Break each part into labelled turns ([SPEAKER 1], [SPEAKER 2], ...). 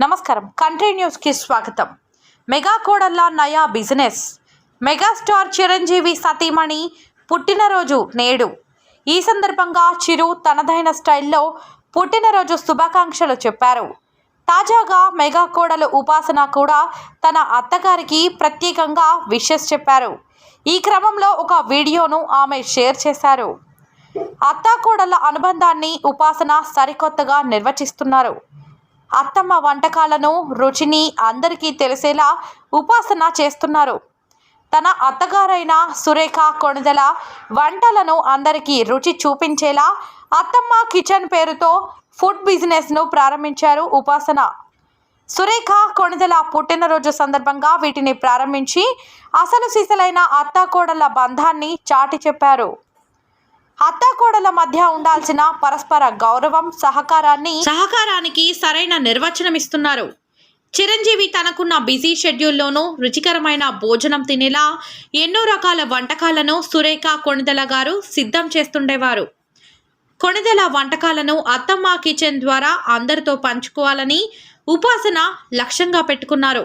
[SPEAKER 1] నమస్కారం. కంట్రీ న్యూస్కి స్వాగతం. మెగా కోడళ్ళ నయా బిజినెస్. మెగాస్టార్ చిరంజీవి సతీమణి పుట్టినరోజు నేడు. ఈ సందర్భంగా చిరు తనదైన స్టైల్లో పుట్టినరోజు శుభాకాంక్షలు చెప్పారు. తాజాగా మెగా కోడలు ఉపాసన కూడా తన అత్తగారికి ప్రత్యేకంగా విషెస్ చెప్పారు. ఈ క్రమంలో ఒక వీడియోను ఆమె షేర్ చేశారు. అత్తాకోడల అనుబంధాన్ని ఉపాసన సరికొత్తగా నిర్వచిస్తున్నారు. అత్తమ్మ వంటకాలను రుచిని అందరికీ తెలిసేలా ఉపాసన చేస్తున్నారు. తన అత్తగారైన సురేఖ కొణిదెల వంటలను అందరికీ రుచి చూపించేలా అత్తమ్మ కిచెన్ పేరుతో ఫుడ్ బిజినెస్ను ప్రారంభించారు ఉపాసన. సురేఖ కొణిదల పుట్టినరోజు సందర్భంగా వీటిని ప్రారంభించి అసలు సిసలైన అత్తాకోడళ్ళ బంధాన్ని చాటి చెప్పారు. అత్తాకోడల మధ్య ఉండాల్సిన పరస్పర గౌరవం సహకారాన్ని సహకారానికి సరైన నిర్వచనం ఇస్తున్నారు. చిరంజీవి తనకున్న బిజీ షెడ్యూల్లోనూ రుచికరమైన భోజనం తినేలా ఎన్నో రకాల వంటకాలను సురేఖ కొణిదెల గారు సిద్ధం చేస్తుండేవారు. కొణిదెల వంటకాలను అత్తమ్మ కిచెన్ ద్వారా అందరితో పంచుకోవాలని ఉపాసన లక్ష్యంగా పెట్టుకున్నారు.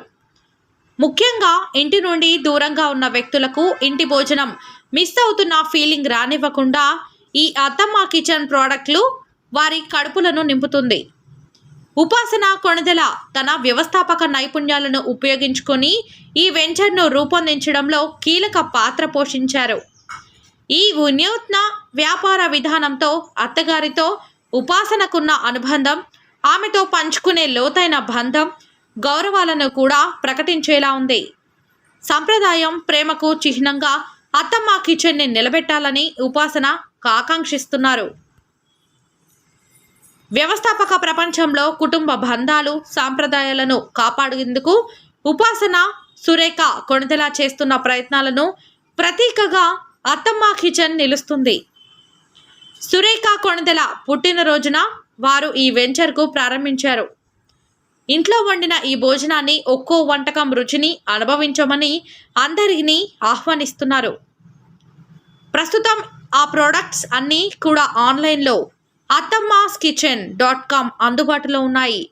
[SPEAKER 1] ముఖ్యంగా ఇంటి నుండి దూరంగా ఉన్న వ్యక్తులకు ఇంటి భోజనం మిస్ అవుతున్న ఫీలింగ్ రానివ్వకుండా ఈ అత్తమ్మ కిచెన్ ప్రోడక్ట్లు వారి కడుపులను నింపుతుంది. ఉపాసన కొణదెల తన వ్యవస్థాపక నైపుణ్యాలను ఉపయోగించుకొని ఈ వెంచర్ను రూపొందించడంలో కీలక పాత్ర పోషించారు. ఈ వినూత్న వ్యాపార విధానంతో అత్తగారితో ఉపాసనకున్న అనుబంధం ఆమెతో పంచుకునే లోతైన బంధం గౌరవాలను కూడా ప్రకటించేలా ఉంది. సంప్రదాయం ప్రేమకు చిహ్నంగా అత్తమ్మ కిచెన్ని నిలబెట్టాలని ఉపాసన ఆకాంక్షిస్తున్నారు వ్యవస్థాపక ప్రపంచంలో కుటుంబ బంధాలు సాంప్రదాయాలను కాపాడేందుకు ఉపాసన సురేఖ కొణిదెలా చేస్తున్న ప్రయత్నాలను ప్రతీకగా అత్తమ్మ కిచెన్ నిలుస్తుంది. సురేఖ కొణిదెల పుట్టినరోజున వారు ఈ వెంచర్కు ప్రారంభించారు. ఇంట్లో వండిన ఈ భోజనాన్ని ఒక్కో వంటకం రుచిని అనుభవించమని అందరినీ ఆహ్వానిస్తున్నారు. ప్రస్తుతం ఆ ప్రోడక్ట్స్ అన్నీ కూడా ఆన్లైన్లో అత్తమ్మాస్ కిచెన్ డాట్ కామ్ అందుబాటులో ఉన్నాయి.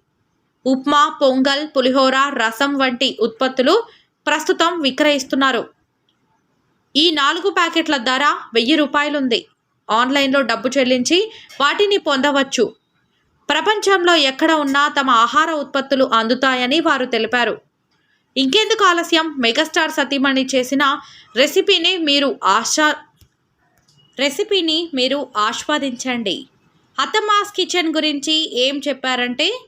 [SPEAKER 1] ఉప్మా పొంగల్ పులిహోర రసం వంటి ఉత్పత్తులు ప్రస్తుతం విక్రయిస్తున్నారు. ఈ నాలుగు ప్యాకెట్ల ధర వెయ్యి రూపాయలుంది. ఆన్లైన్లో డబ్బు చెల్లించి వాటిని పొందవచ్చు. ప్రపంచంలో ఎక్కడ ఉన్నా తమ ఆహార ఉత్పత్తులు అందుతాయని వారు తెలిపారు. ఇంకెందుకు ఆలస్యం? మెగాస్టార్ సతీమణి చేసిన రెసిపీని మీరు ఆశా రెసిపీని మీరు ఆస్వాదించండి. అత్తమాస్ కిచెన్ గురించి ఏం చెప్పారంటే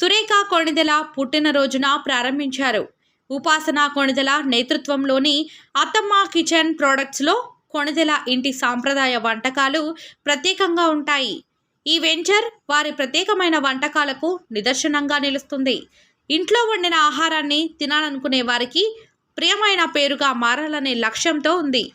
[SPEAKER 1] సురేఖ కొణిదెల పుట్టినరోజున ప్రారంభించారు. ఉపాసన కొణిదెల నేతృత్వంలోని అత్తమ్మ కిచెన్ ప్రోడక్ట్స్లో కొణిదెల ఇంటి సాంప్రదాయ వంటకాలు ప్రత్యేకంగా ఉంటాయి. ఈ వెంచర్ వారి ప్రత్యేకమైన వంటకాలకు నిదర్శనంగా నిలుస్తుంది. ఇంట్లో వండిన ఆహారాన్ని తినాలనుకునే వారికి ప్రియమైన పేరుగా మారాలనే లక్ష్యంతో ఉంది.